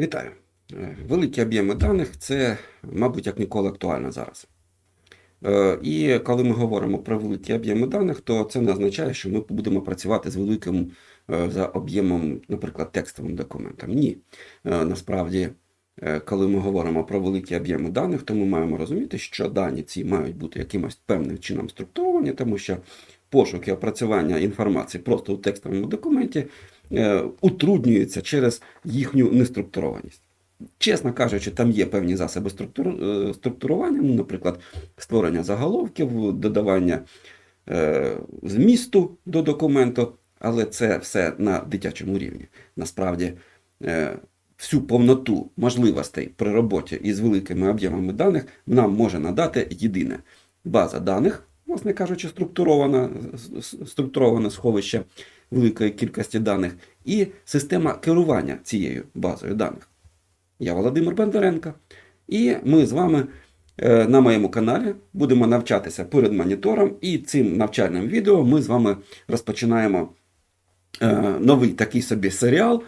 Вітаю. Е, Великі об'єми даних це, мабуть, як ніколи актуально зараз. Е, І коли ми говоримо про великі об'єми даних, то це не означає, що ми будемо працювати з великим е, за об'ємом, наприклад, текстовим документом. Ні. Насправді, коли ми говоримо про великі об'єми даних, то ми маємо розуміти, що дані ці мають бути якимось певним чином структуровані, тому що пошук і опрацювання інформації просто у текстовому документі утруднюється через їхню неструктурованість. Чесно кажучи, там є певні засоби е, структурування, ну, наприклад, створення заголовків, додавання е, змісту до документу, але це все на дитячому рівні. Насправді, е, всю повноту можливостей при роботі із великими об'ємами даних нам може надати єдине база даних, власне кажучи, структурована, структуроване сховище великої кількості даних, і система керування цією базою даних. Я Володимир Бондаренко, і ми з вами е, на моєму каналі будемо навчатися перед монітором, і цим навчальним відео ми з вами розпочинаємо е, новий такий собі серіал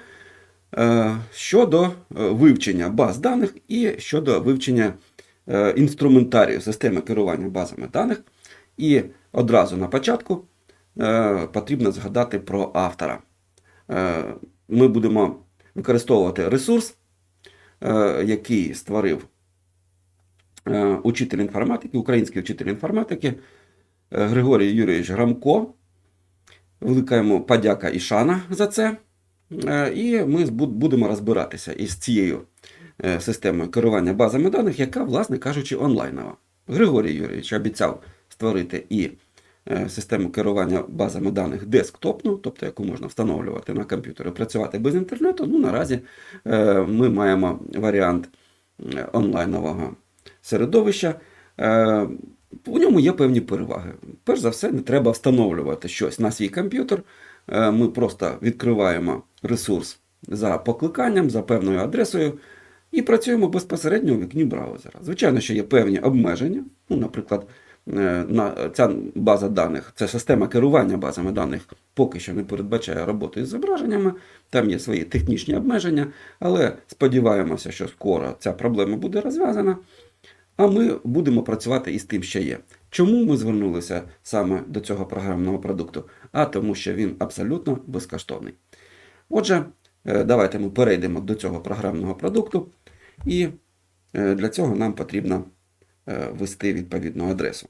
е, щодо вивчення баз даних і щодо вивчення інструментарію системи керування базами даних. І одразу на початку потрібно згадати про автора. Е, Ми будемо використовувати ресурс, е, який створив е, учитель інформатики, український вчитель інформатики е, Григорій Юрійович Грамко. Велика йому подяка і шана за це. Е, І ми будемо розбиратися із цією е, системою керування базами даних, яка, власне кажучи, онлайнова. Григорій Юрійович обіцяв створити і е, систему керування базами даних десктопну, тобто яку можна встановлювати на комп'ютері, працювати без інтернету. Ну, наразі е, ми маємо варіант е, онлайнового середовища. Е, У ньому є певні переваги. Перш за все, не треба встановлювати щось на свій комп'ютер. Е, Ми просто відкриваємо ресурс за покликанням, за певною адресою і працюємо безпосередньо у вікні браузера. Звичайно, що є певні обмеження. Ну, наприклад, е, на ця база даних, це система керування базами даних поки що не передбачає роботу із зображеннями. Там є свої технічні обмеження, але сподіваємося, що скоро ця проблема буде розв'язана. А ми будемо працювати із тим, що є. Чому ми звернулися саме до цього програмного продукту? А тому, що він абсолютно безкоштовний. Отже, е, давайте ми перейдемо до цього програмного продукту, і е, для цього нам потрібно е, ввести відповідну адресу.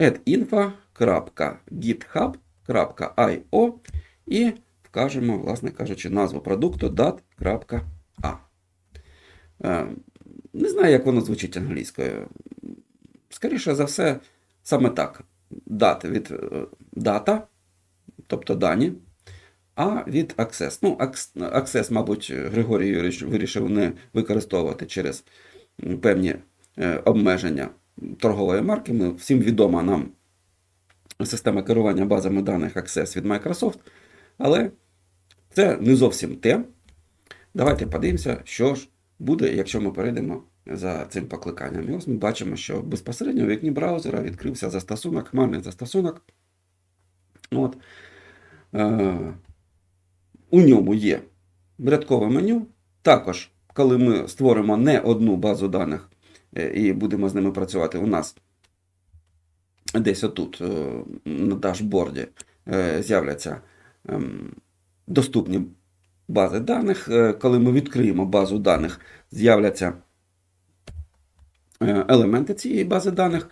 adinfo.github.io і вкажемо, власне кажучи, назву продукту dat.a. Е, Не знаю, як воно звучить англійською. Скоріше за все, саме так. Dat від е, дата, тобто дані, а від Access. Ну, Ac- Access, мабуть, Григорій Юрійович вирішив не використовувати через певні е, обмеження торгової марки. Ми, всім відома нам система керування базами даних Access від Microsoft, але це не зовсім те. Давайте подивимося, що ж буде, якщо ми перейдемо за цим покликанням. І ось ми бачимо, що безпосередньо у вікні браузера відкрився застосунок, хмарний застосунок. От. Е, у ньому є рядкове меню. Також, коли ми створимо не одну базу даних і будемо з ними працювати, у нас десь отут е, на дашборді е, з'являться ем, доступні бази даних. Е, Коли ми відкриємо базу даних, з'являться е, елементи цієї бази даних.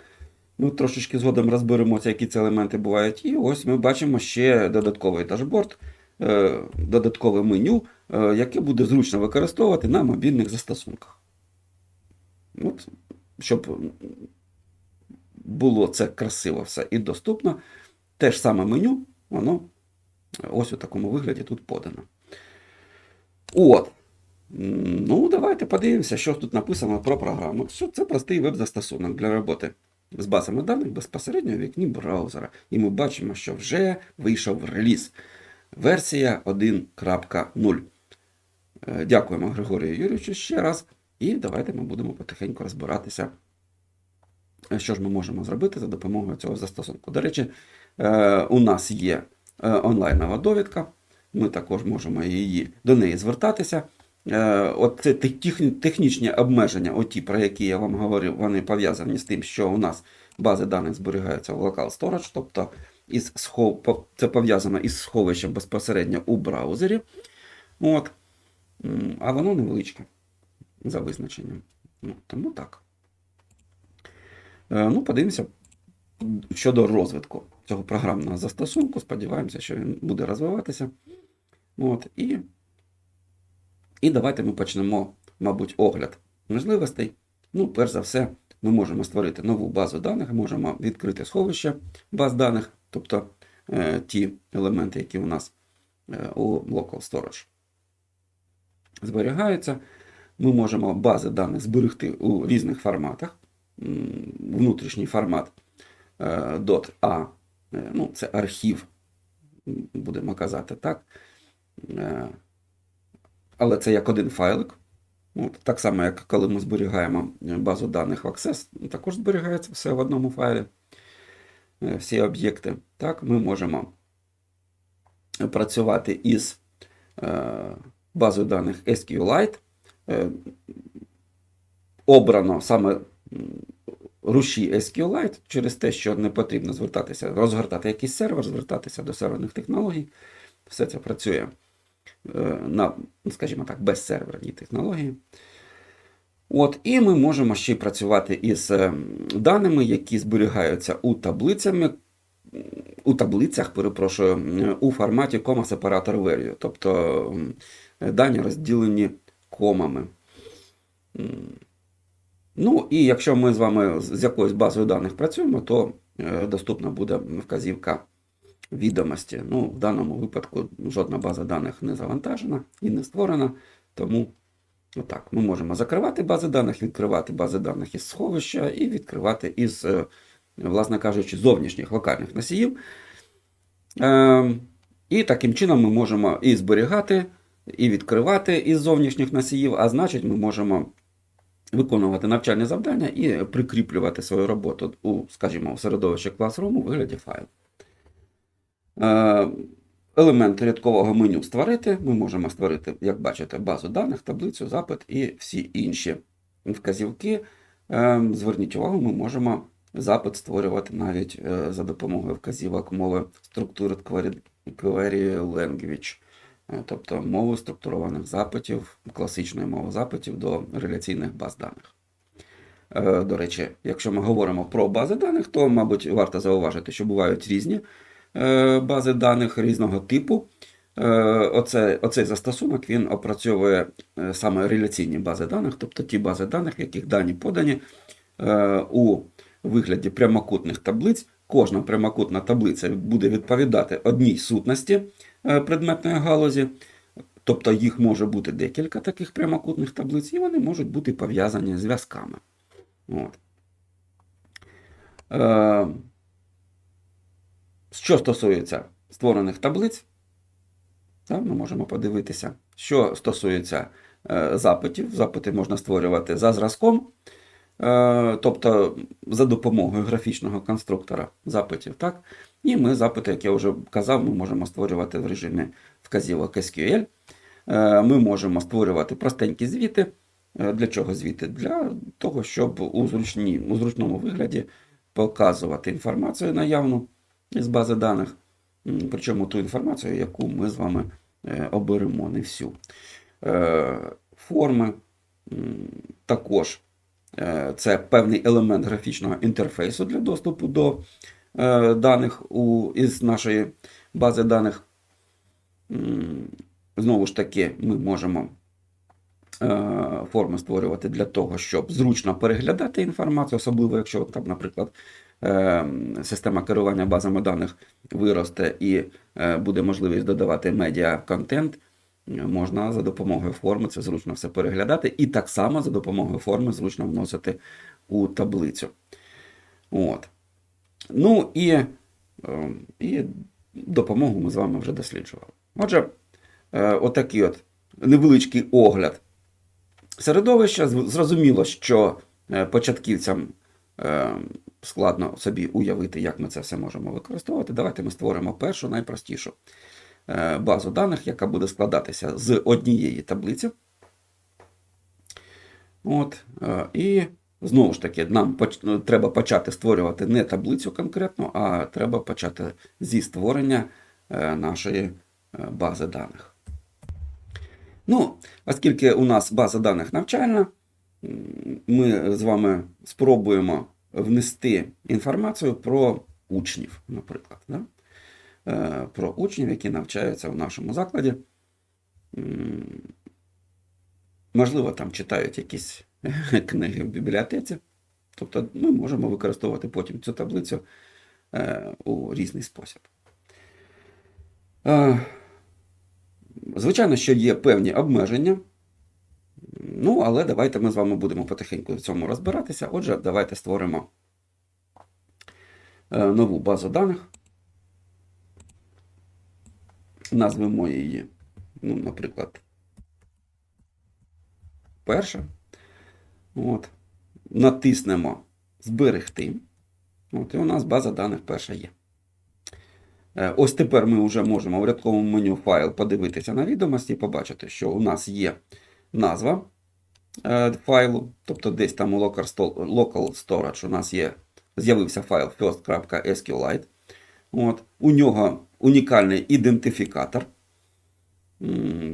Ми трошечки згодом розберемося, які ці елементи бувають. І ось ми бачимо ще додатковий дашборд, е, додаткове меню, е, яке буде зручно використовувати на мобільних застосунках. От, щоб було це красиво все і доступно. Те ж саме меню, воно ось у такому вигляді тут подано. От. Ну, давайте подивимося, що тут написано про програму. Що Це простий веб-застосунок для роботи з базами даних безпосередньо в вікні браузера. І ми бачимо, що вже вийшов реліз. Версія 1.0. Е, Дякуємо Григорію Юрійовичу ще раз. І давайте ми будемо потихеньку розбиратися, е, що ж ми можемо зробити за допомогою цього застосунку. До речі, е, у нас є е, онлайнова довідка ми також можемо її, до неї звертатися. От це технічні обмеження, оті, про які я вам говорив, вони пов'язані з тим, що у нас бази даних зберігаються в Local Storage, тобто із схов... це пов'язано із сховищем безпосередньо у браузері. От. А воно невеличке за визначенням. Ну, тому так. Е, Ну, подивимося щодо розвитку цього програмного застосунку. Сподіваємося, що він буде розвиватися. От, і, і давайте ми почнемо, мабуть, огляд можливостей. Ну, перш за все, ми можемо створити нову базу даних, можемо відкрити сховище баз даних, тобто е, ті елементи, які у нас е, у Local Storage зберігаються. Ми можемо бази даних зберегти у різних форматах. Внутрішній формат е, .a, е, ну, це архів, будемо казати так. Е, Але це як один файлик. От, так само, як коли ми зберігаємо базу даних в Access, також зберігається все в одному файлі. Всі об'єкти. Так, ми можемо працювати із базою даних SQLite. Е, Обрано саме руші SQLite через те, що не потрібно звертатися, розгортати якийсь сервер, звертатися до серверних технологій. Все це працює е, на, скажімо так, безсерверній технології. От, і ми можемо ще й працювати із е, даними, які зберігаються у таблицями, у таблицях, перепрошую, у форматі Comma Separator Value, тобто дані розділені комами. Ну, і якщо ми з вами з якоюсь базою даних працюємо, то е, доступна буде вказівка відомості. Ну, в даному випадку жодна база даних не завантажена і не створена, тому отак, ми можемо закривати бази даних, відкривати бази даних із сховища і відкривати із, е, власне кажучи, зовнішніх локальних носіїв. Е, І таким чином ми можемо і зберігати, і відкривати із зовнішніх носіїв, а значить, ми можемо виконувати навчальні завдання і прикріплювати свою роботу у, скажімо, у середовищі Classroom у вигляді файлу. Е, Елемент рядкового меню створити. Ми можемо створити, як бачите, базу даних, таблицю, запит і всі інші вказівки. Е, Зверніть увагу, ми можемо запит створювати навіть е, за допомогою вказівок мови Structured Query Language, тобто мови структурованих запитів, класичної мови запитів до реляційних баз даних. Е, До речі, якщо ми говоримо про бази даних, то, мабуть, варто зауважити, що бувають різні е, бази даних різного типу. Е, Оце, оцей застосунок він опрацьовує е, саме реляційні бази даних, тобто ті бази даних, в яких дані подані е, у вигляді прямокутних таблиць. Кожна прямокутна таблиця буде відповідати одній сутності е, предметної галузі. Тобто їх може бути декілька таких прямокутних таблиць, і вони можуть бути пов'язані зв'язками. От. Е, що стосується створених таблиць, так, ми можемо подивитися. Що стосується е, запитів, запити можна створювати за зразком, тобто за допомогою графічного конструктора запитів. Так? І ми запити, як я вже казав, ми можемо створювати в режимі вказівок SQL. Е, Ми можемо створювати простенькі звіти. Е, Для чого звіти? Для того, щоб у, зручні, у зручному вигляді показувати інформацію наявну із бази даних, причому ту інформацію, яку ми з вами е, оберемо, не всю. Е, Форми також е, це певний елемент графічного інтерфейсу для доступу до е, даних у, із нашої бази даних. Знову ж таки, ми можемо е, форми створювати для того, щоб зручно переглядати інформацію, особливо якщо там, наприклад, е, система керування базами даних виросте і е, буде можливість додавати медіа-контент, е, можна за допомогою форми це зручно все переглядати, і так само за допомогою форми зручно вносити у таблицю. От. Ну і, е, і допомогу ми з вами вже досліджували. Отже, е, отакий от невеличкий огляд середовища. Зрозуміло, що е, початківцям складно собі уявити, як ми це все можемо використовувати. Давайте ми створимо першу, найпростішу базу даних, яка буде складатися з однієї таблиці. От, е, і знову ж таки, нам ну, треба почати створювати не таблицю конкретно, а треба почати зі створення е, нашої е, бази даних. Ну, оскільки у нас база даних навчальна, ми з вами спробуємо внести інформацію про учнів, наприклад. Да? Е, Про учнів, які навчаються в нашому закладі. Можливо, там читають якісь книги в бібліотеці. Тобто ми можемо використовувати потім цю таблицю е, у різний спосіб. Е, Звичайно, що є певні обмеження. Ну, але давайте ми з вами будемо потихеньку в цьому розбиратися. Отже, давайте створимо нову базу даних. Назвемо її, ну, наприклад, перша. От. Натиснемо Зберегти. От, і у нас база даних перша є. Е, Ось тепер ми вже можемо в рядковому меню файл подивитися на відомості і побачити, що у нас є назва е, файлу, тобто десь там у local storage у нас є, з'явився файл first.sqlite. От. У нього унікальний ідентифікатор.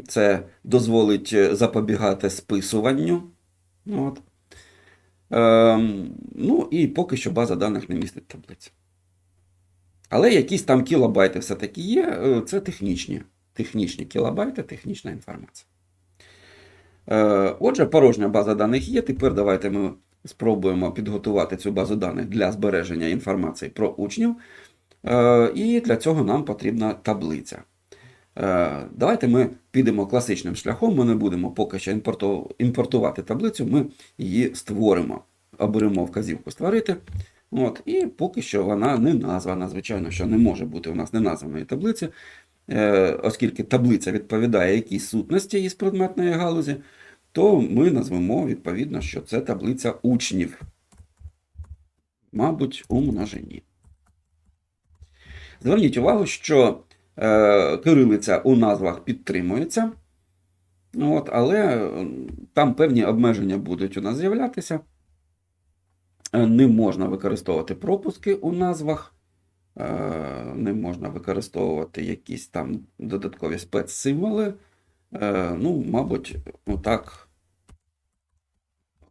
Це дозволить е, запобігати списуванню. От. Ем, ну і поки що база даних не містить таблиці. Але якісь там кілобайти все-таки є. е, Це технічні, технічні кілобайти, технічна інформація. Е, Отже, порожня база даних є. Тепер давайте ми спробуємо підготувати цю базу даних для збереження інформації про учнів. Е, І для цього нам потрібна таблиця. Е, Давайте ми підемо класичним шляхом. Ми не будемо поки що імпортувати таблицю, ми її створимо. Оберемо вказівку створити. От, і поки що вона не названа. Звичайно, що не може бути у нас неназваної таблиці, е, оскільки таблиця відповідає якійсь сутності із предметної галузі, то ми назвемо відповідно, що це таблиця учнів. Мабуть, у множині. Зверніть увагу, що е, кирилиця у назвах підтримується, от, але е, там певні обмеження будуть у нас з'являтися. Е, Не можна використовувати пропуски у назвах, е, не можна використовувати якісь там додаткові спецсимволи. Е, Ну, мабуть, так,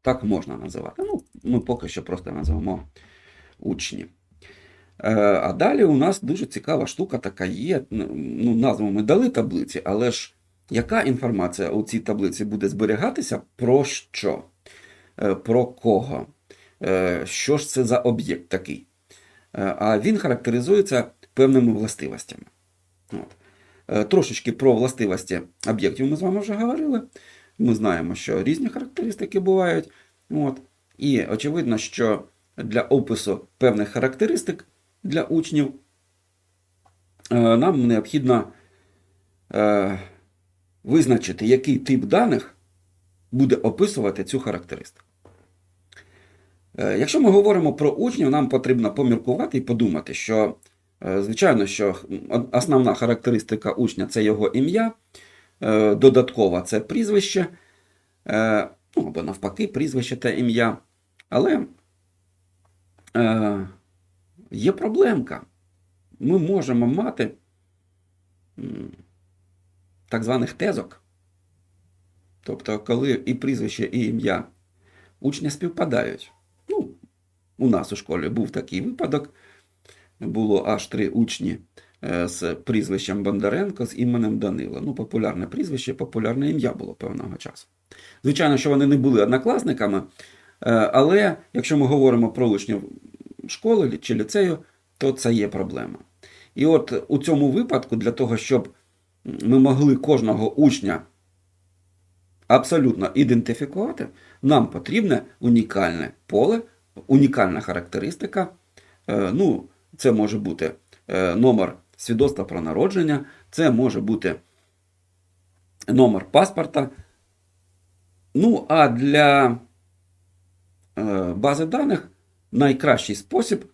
так можна називати. Ну, ми поки що просто назвемо учні. Е, А далі у нас дуже цікава штука така є. Ну, назву ми дали таблиці, але ж яка інформація у цій таблиці буде зберігатися? Про що? Е, Про кого? Е, Що ж це за об'єкт такий? А він характеризується певними властивостями. От. Трошечки про властивості об'єктів ми з вами вже говорили. Ми знаємо, що різні характеристики бувають. От. І очевидно, що для опису певних характеристик для учнів е, нам необхідно е, визначити, який тип даних буде описувати цю характеристику. Е, Якщо ми говоримо про учнів, нам потрібно поміркувати і подумати, що, звичайно, що основна характеристика учня це його ім'я, додаткова це прізвище, ну або навпаки, прізвище та ім'я. Але є проблемка. Ми можемо мати так званих тезок. Тобто, коли і прізвище, і ім'я учня співпадають. Ну, у нас у школі був такий випадок. Було аж три учні е, з прізвищем Бондаренко з іменем Данила. Ну, популярне прізвище, популярне ім'я було певного часу. Звичайно, що вони не були однокласниками, е, але якщо ми говоримо про учнів школи чи ліцею, то це є проблема. І от у цьому випадку, для того, щоб ми могли кожного учня абсолютно ідентифікувати, нам потрібне унікальне поле, унікальна характеристика. Е, Ну, це може бути е, номер свідоцтва про народження, це може бути номер паспорта. Ну, а для е, бази даних найкращий спосіб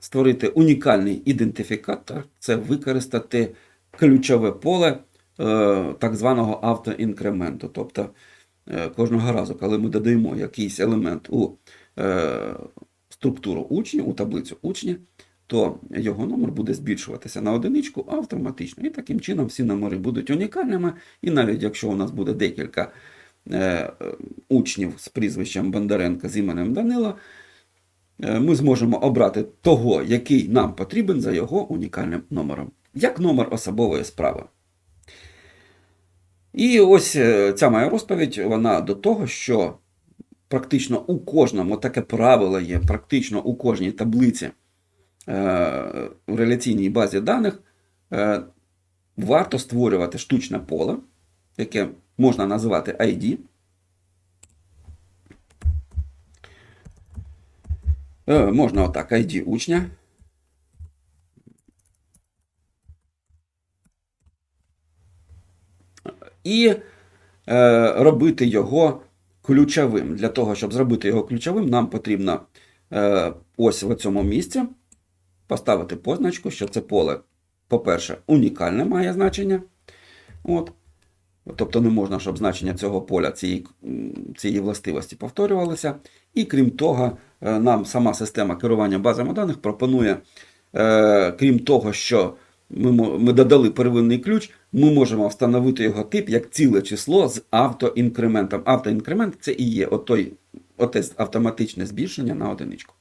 створити унікальний ідентифікатор це використати ключове поле е, так званого автоінкременту. Тобто е, кожного разу, коли ми додаємо якийсь елемент у е, структуру учня, у таблицю учня, то його номер буде збільшуватися на одиничку автоматично. І таким чином всі номери будуть унікальними. І навіть якщо у нас буде декілька е, учнів з прізвищем Бондаренка з іменем Данила, ми зможемо обрати того, який нам потрібен за його унікальним номером. Як номер особової справи. І ось е, ця моя розповідь, вона до того, що практично у кожному таке правило є, практично у кожній таблиці е, в реляційній базі даних е, варто створювати штучне поле, яке можна називати ID. Можна отак ID учня. І е, робити його ключовим. Для того, щоб зробити його ключовим, нам потрібно е, ось в цьому місці поставити позначку, що це поле, по-перше, унікальне має значення. От. Тобто не можна, щоб значення цього поля цієї, цієї властивості повторювалося. І крім того, е, нам сама система керування базами даних пропонує, е, крім того, що ми, ми додали первинний ключ, ми можемо встановити його тип як ціле число з автоінкрементом. Автоінкремент це і є отой, оте автоматичне збільшення на одиничку.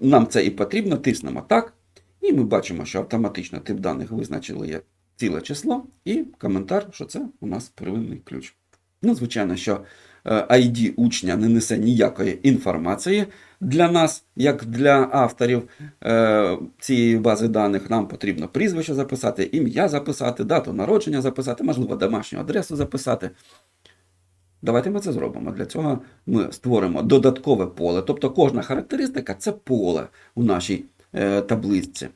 Нам це і потрібно, тиснемо так, і ми бачимо, що автоматично тип даних визначили як ціле число, і коментар, що це у нас первинний ключ. Ну, звичайно, що е, ID учня не несе ніякої інформації для нас, як для авторів е, цієї бази даних. Нам потрібно прізвище записати, ім'я записати, дату народження записати, можливо, домашню адресу записати. Давайте ми це зробимо. Для цього ми створимо додаткове поле. Тобто кожна характеристика це поле у нашій е, таблиці.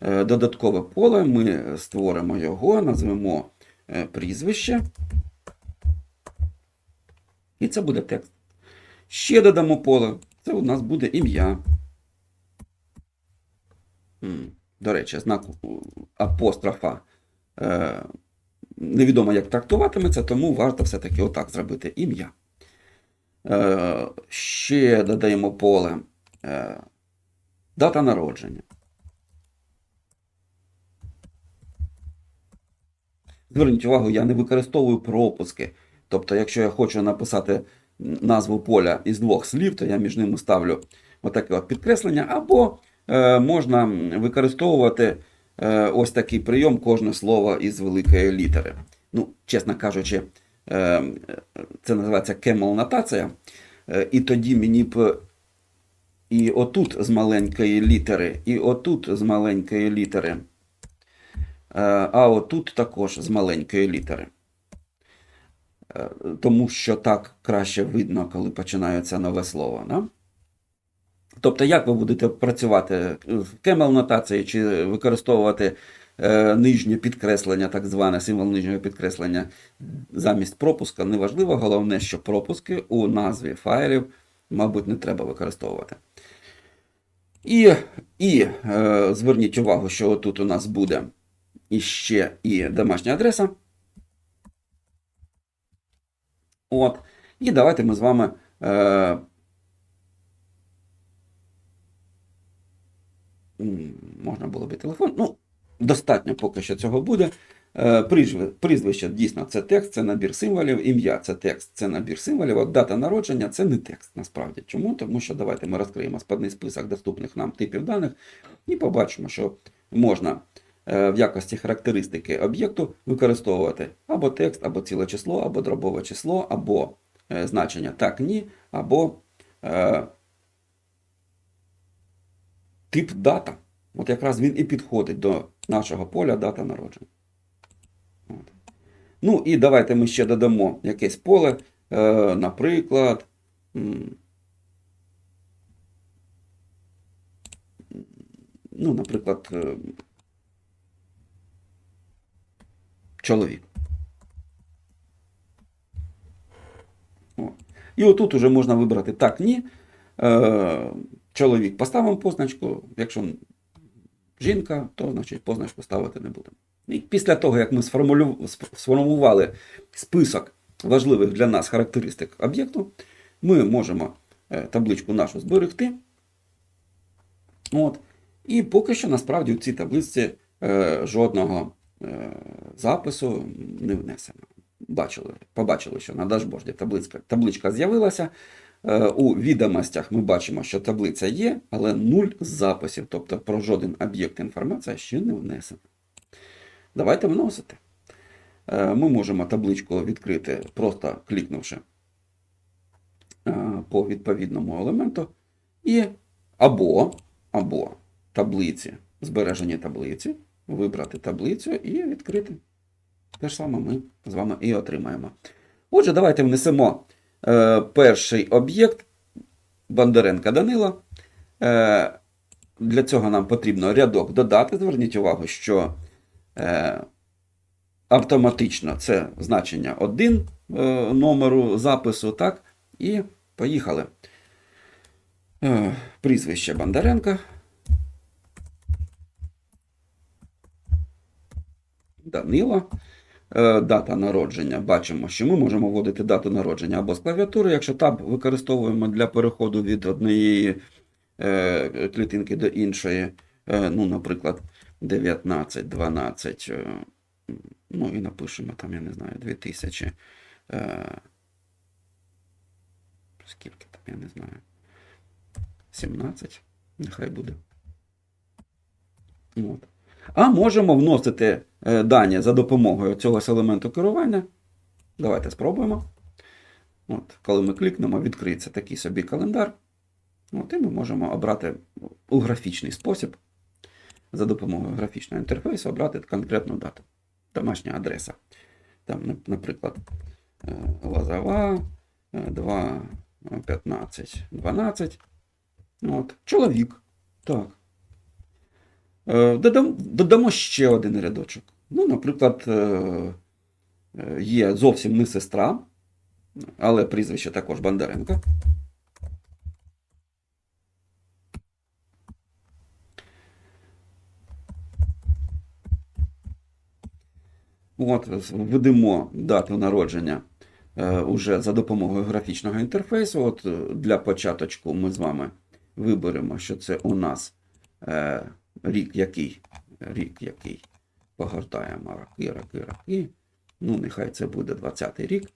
Е, додаткове поле ми створимо його, назвемо е, прізвище. І це буде текст. Ще додамо поле. Це у нас буде ім'я. До речі, знак апострофа. Е, невідомо, як трактуватиметься, тому варто все-таки отак зробити ім'я. Е, ще додаємо поле е, дата народження. Зверніть увагу, я не використовую пропуски. Тобто, якщо я хочу написати назву поля із двох слів, то я між ними ставлю отаке от підкреслення, або е, можна використовувати е, ось такий прийом кожне слово із великої літери. Ну, чесно кажучи, е, це називається camel-нотація. Е, і тоді мені б і отут з маленької літери, і отут з маленької літери. Е, А отут також з маленької літери. Тому що так краще видно, коли починається нове слово. Да? Тобто, як ви будете працювати в кемел-нотації чи використовувати е, нижнє підкреслення, так зване символ нижнього підкреслення замість пропуска, неважливо. Головне, що пропуски у назві файлів, мабуть, не треба використовувати. І, і е, зверніть увагу, що тут у нас буде іще і домашня адреса. От. І давайте ми з вами. Е, можна було б і телефон. Ну, достатньо поки що цього буде. Е, прізвище, дійсно це текст, це набір символів, ім'я це текст, це набір символів. От дата народження це не текст насправді. Чому? Тому що давайте ми розкриємо складний список доступних нам типів даних і побачимо, що можна в якості характеристики об'єкту використовувати або текст, або ціле число, або дробове число, або е, значення так, ні, або е, тип дата. От якраз він і підходить до нашого поля дата народження. От. Ну і давайте ми ще додамо якесь поле, е, наприклад. Ну, наприклад, е, чоловік. І отут уже можна вибрати так, ні. Е, чоловік поставимо позначку, якщо жінка, то значить позначку ставити не будемо. І після того, як ми сформували список важливих для нас характеристик об'єкту, ми можемо е, табличку нашу зберегти. От. І поки що насправді у цій таблиці е, жодного запису не внесено. Бачили, побачили, що на дашборді табличка, табличка з'явилася. Е, у відомостях ми бачимо, що таблиця є, але нуль записів, тобто про жоден об'єкт інформація ще не внесена. Давайте вносити. Е, Ми можемо табличку відкрити, просто клікнувши е, по відповідному елементу, і або, або таблиці, збережені таблиці, вибрати таблицю і відкрити. Те ж саме ми з вами і отримаємо. Отже, давайте внесемо е, перший об'єкт Бондаренка Данила. Е, для цього нам потрібно рядок додати. Зверніть увагу, що е, автоматично це значення 1 е, номеру запису. так? І поїхали. Е, прізвище Бондаренка. Данила. Е, Дата народження. Бачимо, що ми можемо вводити дату народження або з клавіатури, якщо таб використовуємо для переходу від однієї е, клітинки до іншої. Е, ну, наприклад, 19, 12. е, Ну і напишемо там, я не знаю, 2000. Е, скільки там, я не знаю. 17. Нехай буде. От. А можемо вносити е, дані за допомогою цього елементу керування. Давайте спробуємо. От, коли ми клікнемо, відкриється такий собі календар. От, і ми можемо обрати у графічний спосіб за допомогою графічного інтерфейсу обрати конкретну дату. Домашня адреса. Там, наприклад, е, Лозова, 2, 15, 12. От. Чоловік. Так. Е, Додам, додамо ще один рядочок. Ну, наприклад, е, е, є зовсім не сестра, але прізвище також Бондаренко. От, введемо дату народження уже за допомогою графічного інтерфейсу. От для початочку ми з вами виберемо, що це у нас рік який. Рік який. Погортаємо роки, роки, роки. Ну, нехай це буде 20-й рік.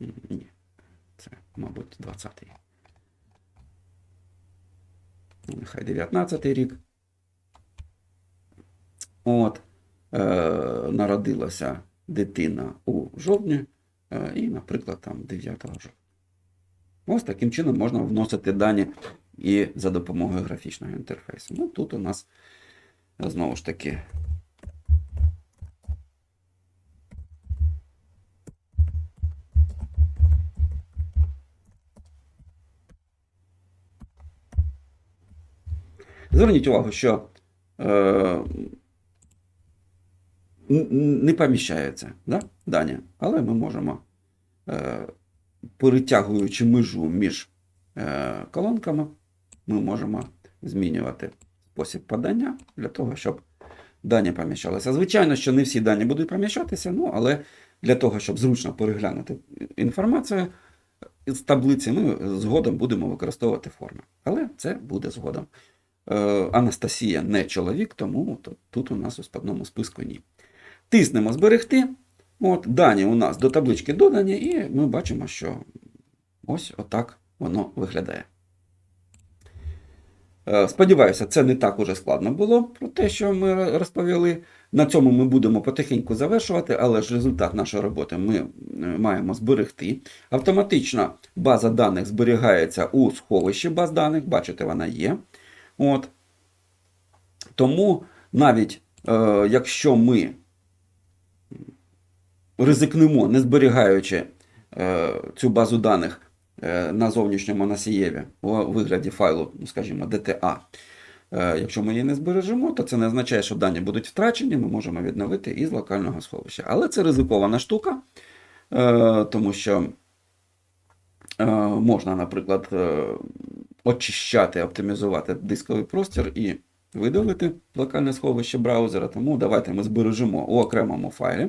Ні, це, мабуть, 20-й. Ну, Нехай 19-й рік. От. Е, народилася дитина у жовтні, е, і, наприклад, там 9 жовтня. Ось таким чином можна вносити дані і за допомогою графічного інтерфейсу. Ну, тут у нас знову ж таки. Зверніть увагу, що е, не поміщаються да, дані, але ми можемо, е, перетягуючи межу між е, колонками, ми можемо змінювати спосіб подання для того, щоб дані поміщалися. Звичайно, що не всі дані будуть поміщатися, ну, але для того, щоб зручно переглянути інформацію з таблиці, ми згодом будемо використовувати форми. Але це буде згодом. Е, Анастасія не чоловік, тому то- тут у нас у складному списку ні. Тиснемо зберегти. От, дані у нас до таблички додані, і ми бачимо, що ось отак воно виглядає. Е, Сподіваюся, це не так уже складно було про те, що ми розповіли. На цьому ми будемо потихеньку завершувати, але ж результат нашої роботи ми е, маємо зберегти. Автоматично база даних зберігається у сховищі баз даних, бачите, вона є. От. Тому навіть е, якщо ми ризикнемо, не зберігаючи е, цю базу даних на зовнішньому носієві у вигляді файлу, ну, скажімо, DTA, е, якщо ми її не збережемо, то це не означає, що дані будуть втрачені, ми можемо відновити із локального сховища. Але це ризикована штука, е, тому що е, можна, наприклад, е, очищати, оптимізувати дисковий простір і видалити локальне сховище браузера, тому давайте ми збережемо у окремому файлі.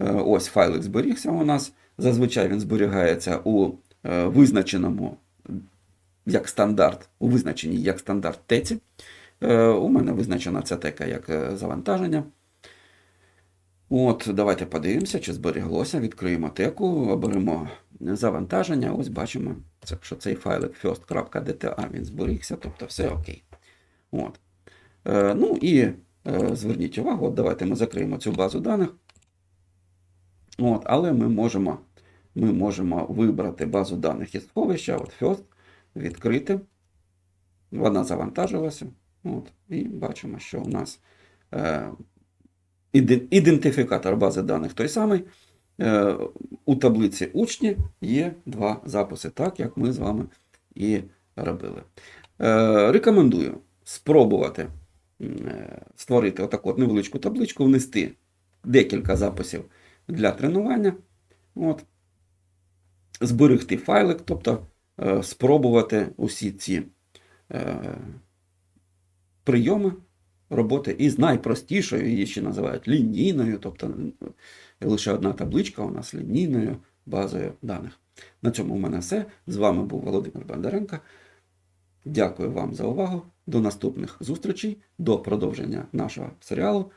Е, Ось файлик зберігся у нас. Зазвичай він зберігається у е, визначеному як стандарт, у визначеній як стандарт теці. Е, У мене визначена ця тека як е, завантаження. От, давайте подивимося, чи зберіглося. Відкриємо теку, оберемо завантаження. Ось бачимо, що цей файлик first.dta він зберігся, тобто все окей. От. Ну і зверніть увагу, от давайте ми закриємо цю базу даних. От, але ми можемо, ми можемо вибрати базу даних із сховища, от first, відкрити. Вона завантажилася. От, і бачимо, що у нас е, ідентифікатор бази даних той самий. Е, у таблиці учні є два записи, так як ми з вами і робили. Е, рекомендую спробувати е, створити отаку от невеличку табличку, внести декілька записів для тренування. От. Зберегти файлик, тобто е, спробувати усі ці е, прийоми роботи із найпростішою, її ще називають лінійною, тобто лише одна табличка у нас лінійною базою даних. На цьому в мене все. З вами був Володимир Бондаренко. Дякую вам за увагу. До наступних зустрічей, до продовження нашого серіалу.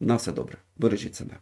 На все добре. Бережіть себе.